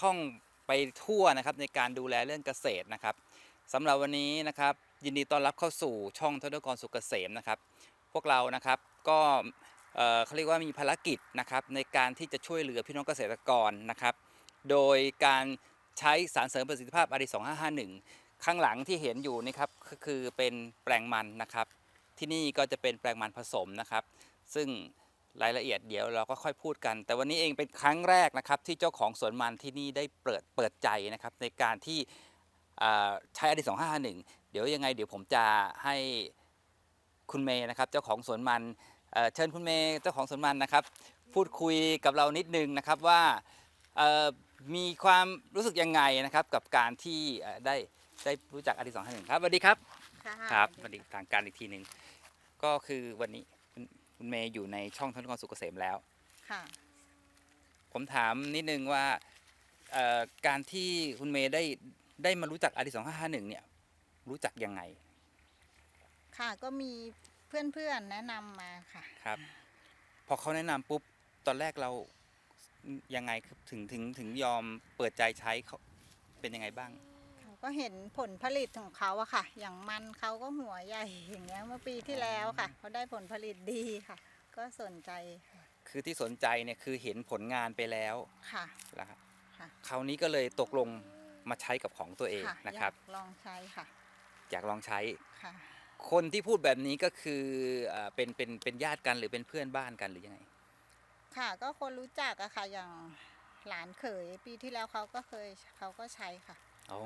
ท่องไปทั่วนะครับในการดูแลเรื่องเกษตรนะครับสำหรับวันนี้นะครับ ยินดีต้อนรับเข้าสู่ช่องทศกรสุกเกษมนะครับ พวกเรานะครับก็เขาเรียกว่ามีภารกิจนะครับในการที่จะช่วยเหลือพี่น้องเกษตรกรนะครับ โดยการใช้สารเสริมประสิทธิภาพอารี2551 ข้างหลังที่เห็นอยู่นี่ครับก็คือเป็นแปลงมันนะครับ ที่นี่ก็จะเป็นแปลงมันผสมนะครับ ซึ่ง รายละเอียดเดี๋ยวเราก็ค่อยพูดกัน แต่วันนี้เองเป็นครั้งแรกนะครับที่เจ้าของสวนมันที่นี่ได้เปิดเปิดใจนะครับในการที่อ่าใช้อดี2551 เดี๋ยวยังไงเดี๋ยวผมจะให้คุณเมย์นะครับเจ้าของสวนมันเอ่อเชิญคุณเมย์เจ้าของสวนมันนะครับ พูดคุยกับเรานิดนึงนะครับว่าเอ่อมีความรู้สึกยังไงนะครับกับการที่เอ่อได้ได้รู้จักอดี2551 ครับสวัสดีครับค่ะครับสวัสดีทางการอีกทีหนึ่งก็คือวันนี้ คุณคุณเมย์อยู่ในช่องทนกรสุกเกษมแล้ว ค่ะ ผมถามนิดนึงว่าเอ่อการที่คุณเมย์ได้ได้มารู้จักอดีสองห้าห้าหนึ่งเนี่ยรู้จักยังไงค่ะก็มีเพื่อนๆแนะนำมาค่ะ ครับ พอเขาแนะนำปุ๊บตอนแรกเรายังไงครับถึงถึงถึงยอมเปิดใจใช้เขาเป็นยังไงบ้างเขา ก็เห็นผลผลิตของเขาอะค่ะ อย่างมันเขาก็หัวใหญ่อย่างเงี้ยเมื่อปีที่แล้วค่ะเขาได้ผลผลิตดีค่ะ ก็สนใจค่ะคือที่สนใจเนี่ยคือเห็นผลงานไปแล้วค่ะ นะครับค่ะ คราวนี้ก็เลยตกลงมาใช้กับของตัวเองค่ะนะครับ อยากลองใช้ค่ะอยากลองใช้ ค่ะ คนที่พูดแบบนี้ก็คือเอ่อเป็นเป็นเป็นญาติกันหรือเป็นเพื่อนบ้านกันหรือยังไง ค่ะก็คนรู้จักอะค่ะอย่างหลานเขยปีที่แล้วเขาก็เคยเขาก็ใช้ค่ะ อ๋อ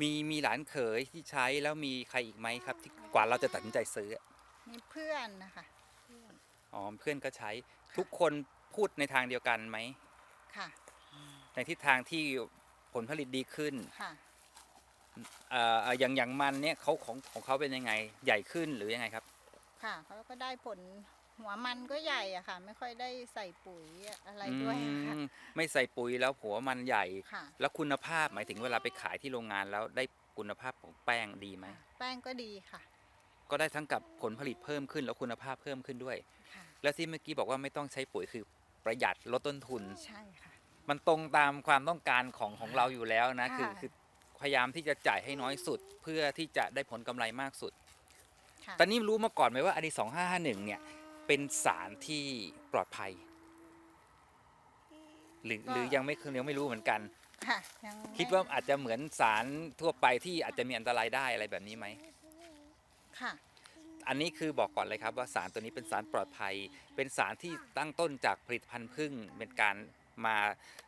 มีมีหลานเขยที่ใช้แล้วมีใครอีกไหมครับ ที่กว่าเราจะตัดสินใจซื้อมีเพื่อนนะคะเพื่อนอ๋อเพื่อนก็ใช้ทุกคนพูดในทางเดียวกันไหมค่ะในทิศทางที่ผลผลิตดีขึ้นค่ะเอ่อเอ่ออย่างอย่างมันเนี่ยเขาของของเขาเป็นยังไงใหญ่ขึ้นหรือยังไงครับ ค่ะเขาก็ได้ผล หัวมันก็ใหญ่อะค่ะ ไม่ค่อยได้ใส่ปุ๋ยอะไรด้วยอะค่ะอืมไม่ใส่ปุ๋ยแล้วหัวมันใหญ่ ค่ะ แล้วคุณภาพหมายถึงเวลาไปขายที่โรงงานแล้วได้คุณภาพของแป้งดีไหม แป้งก็ดีค่ะก็ได้ทั้งกับผลผลิตเพิ่มขึ้นแล้วคุณภาพเพิ่มขึ้นด้วย ค่ะ แล้วที่เมื่อกี้บอกว่าไม่ต้องใช้ปุ๋ยคือประหยัดลดต้นทุน ใช่ค่ะ มันตรงตามความต้องการของของเราอยู่แล้วนะค่ะคือคือพยายามที่จะจ่ายให้น้อยสุด เพื่อที่จะได้ผลกำไรมากสุด ค่ะ ตอนนี้รู้มาก่อนไหมว่าอดีสองห้าห้าหนึ่งเนี่ย เป็นสารที่ปลอดภัย หรือหรือยังไม่คือยังไม่รู้เหมือนกัน ค่ะยังไม่คิดว่าอาจจะเหมือนสารทั่วไปที่อาจจะมีอันตรายได้อะไรแบบนี้ไหม ค่ะ อันนี้คือบอกก่อนเลยครับว่าสารตัวนี้เป็นสารปลอดภัย เป็นสารที่ตั้งต้นจากผลิตภัณฑ์พึ่งเป็นการมา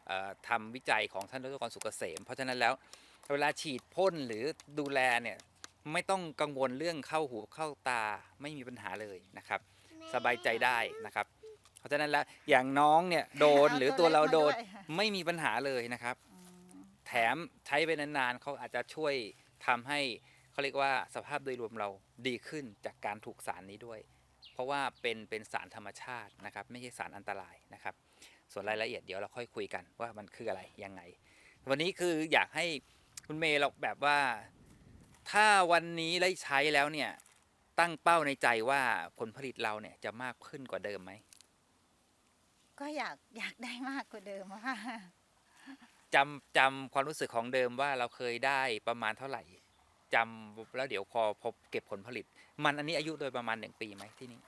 เอ่อทำวิจัยของท่านดรกรสุกเกษม เพราะฉะนั้นแล้วเวลาฉีดพ่นหรือดูแลเนี่ยไม่ต้องกังวลเรื่องเข้าหูเข้าตาไม่มีปัญหาเลยนะครับ สบายใจได้นะครับ เพราะฉะนั้นแล้วอย่างน้องเนี่ยโดนเอาหรือตัตัววเล็กเราโดนมาด้วยค่ะไม่มีปัญหาเลยนะครับอืมแถมใช้ไปนานๆเขาอาจจะช่วยทำให้เขาเรียกว่าสภาพโดยรวมเราดีขึ้นจากการถูกสารนี้ด้วย เพราะว่าเป็นเป็นสารธรรมชาตินะครับ ไม่ใช่สารอันตรายนะครับ ส่วนรายละเอียดเดี๋ยวเราค่อยคุยกันว่ามันคืออะไรยังไง วันนี้คืออยากให้คุณเมย์เราแบบว่า ถ้าวันนี้ได้ใช้แล้วเนี่ย ตั้งเป้าในใจว่าผลผลิตเราเนี่ยจะมากขึ้นกว่าเดิมไหมก็อยากอยากได้มากกว่าเดิมอะค่ะจำจำความรู้สึกของเดิมว่าเราเคยได้ประมาณเท่าไหร่จำแล้วเดี๋ยวพอพอเก็บผลผลิต มันอันนี้อายุโดยประมาณหนึ่งปีไหมที่นี่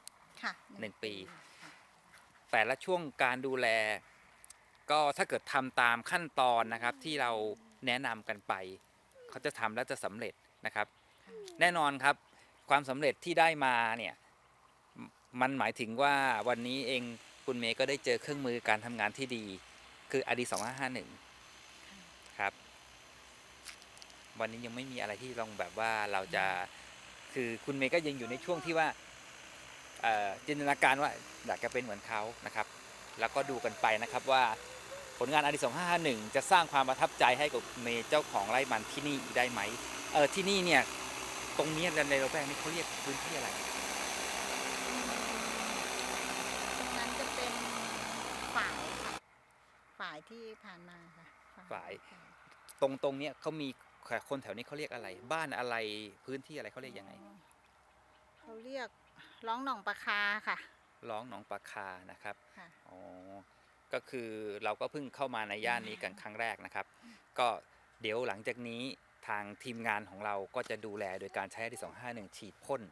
ค่ะหนึ่งปีค่ะแต่ละช่วงการดูแล ก็ถ้าเกิดทำตามขั้นตอนนะครับ ที่เราแนะนำกันไป เขาจะทำแล้วจะสำเร็จนะครับ แน่นอนครับ ความสำเร็จที่ได้มาเนี่ยมันหมายถึงว่าวันนี้เองคุณเมย์ก็ได้เจอเครื่องมือการทำงานที่ดี คืออดีสองห้าห้าหนึ่งครับ วันนี้ยังไม่มีอะไรที่ลองแบบว่าเราจะคือคุณเมย์ก็ยังอยู่ในช่วงที่ว่าจินตนาการว่าอยากจะเป็นเหมือนเขานะครับ แล้วก็ดูกันไปนะครับว่าผลงานอดีสองห้าห้าหนึ่งจะสร้างความประทับใจให้กับเมย์เจ้าของไร่มันที่นี่ได้ไหมเออที่นี่เนี่ย ตรงเนี้ยในเราแวกนี้เขาเรียกพื้นที่อะไร ตรงนั้นจะเป็นฝายค่ะฝายที่ผ่านมาค่ะฝาย ตรงตรงเนี้ยเขามีคนแถวนี้เขาเรียกอะไร บ้านอะไรพื้นที่อะไรเขาเรียกยังไงเขาเรียกร้องหนองปลาคาค่ะ ร้องหนองปลาคานะครับค่ะอ๋อก็คือเราก็เพิ่งเข้ามาในย่านนี้กันครั้งแรกนะครับ ก็เดี๋ยวหลังจากนี้ ทางทีมงานของเราก็จะดูแลโดยการใช้ RD 251 ฉีดพ่น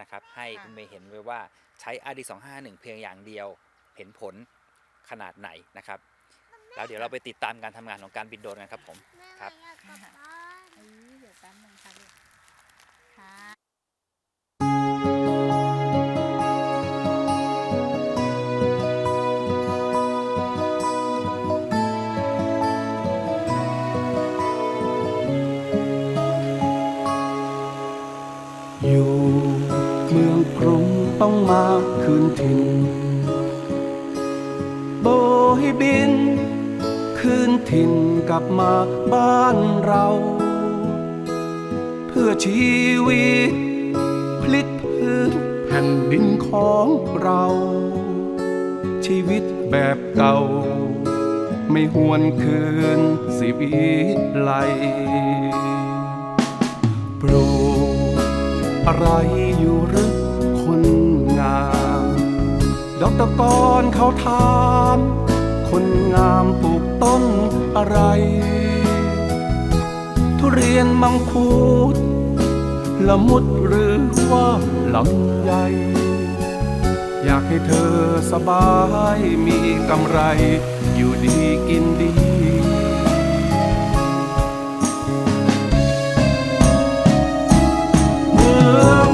นะครับ ให้ค่ะคุณเมย์เห็นไว้ว่าใช้ RD 251 เพียงอย่างเดียวเห็นผลขนาดไหนนะครับ แล้วเดี๋ยวเราไปติดตามการทำงานของการบินโดรนกันครับผมแม่ครับอยากกลับบ้านเอ้ยเดี๋ยวแป๊บนึงค่ะลูกค่ะ มาคืนถิ่นโบให้บิน คืนถิ่นกลับมาบ้านเรา เพื่อชีวิต พลิกพื้นแผ่นดินของเรา ชีวิตแบบเก่า ไม่หวนคืนสิวิไลปลูกอะไรอยู่หรือ ดอกตะกอนเขาถาม คนงามปลูกต้นอะไร ทุเรียนมังคุดละมุดหรือว่าลำไยอยากให้เธอสบายมีกำไร อยู่ดีกินดีเมือ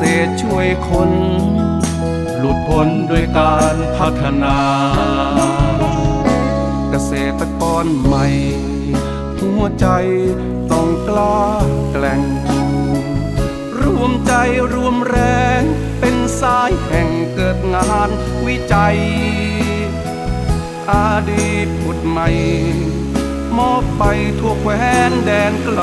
ษตรช่วยคน หลุดพ้นด้วยการพัฒนา เกษตรกรใหม่ หัวใจต้องกล้าแกล่ง รวมใจรวมแรง เป็นสายแห่งเกิดงานวิจัย อาดีตผุดใหม่ มอบไปทั่วแคว้นแดนไกล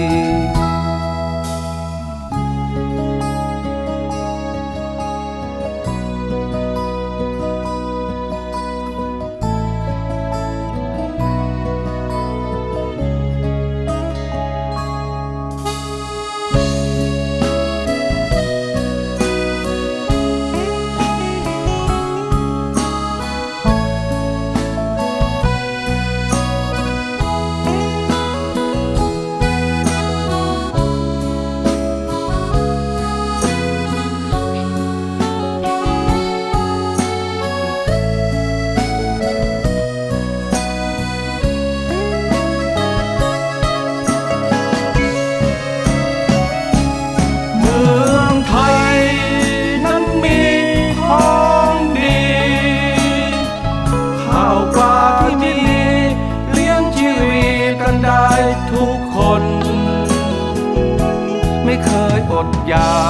ดอยา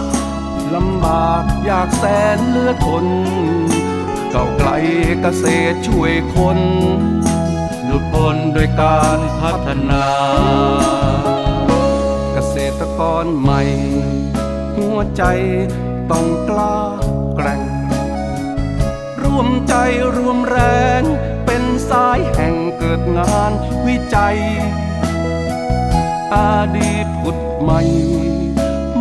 กลำบากอยากแสนเลือดทนเก่าไกลเกษตรช่วยคนหลุดพ้นโดวยการพัฒนา เกษตรกรใหม่ หัวใจต้องกล้าแกร่ง ร่วมใจรวมแรงเป็นสายแห่งเกิดงานวิจัย อดีตผุดใหม่